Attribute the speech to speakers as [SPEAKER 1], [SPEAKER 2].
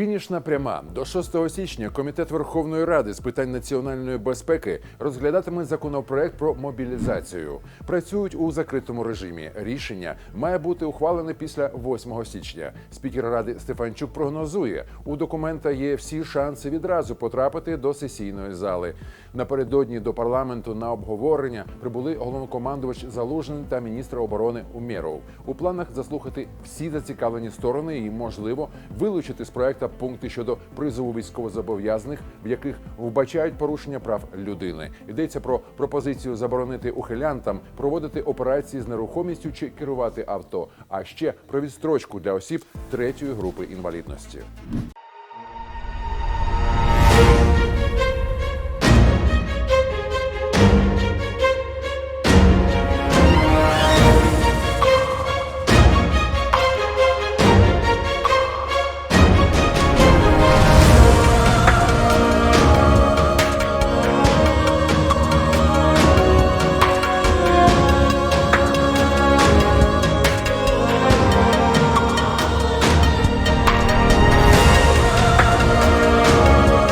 [SPEAKER 1] Фінішна пряма до 6 січня Комітет Верховної Ради з питань національної безпеки розглядатиме законопроект про мобілізацію. Працюють у закритому режимі. Рішення має бути ухвалене після 8 січня. Спікер ради Стефанчук прогнозує, у документа є всі шанси відразу потрапити до сесійної зали. Напередодні до парламенту на обговорення прибули головнокомандувач Залужний та міністр оборони Умєров. У планах заслухати всі зацікавлені сторони і, можливо, вилучити з проекта пункти щодо призову військовозобов'язаних, в яких вбачають порушення прав людини. Йдеться про пропозицію заборонити ухилянтам проводити операції з нерухомістю чи керувати авто, а ще про відстрочку для осіб третьої групи інвалідності.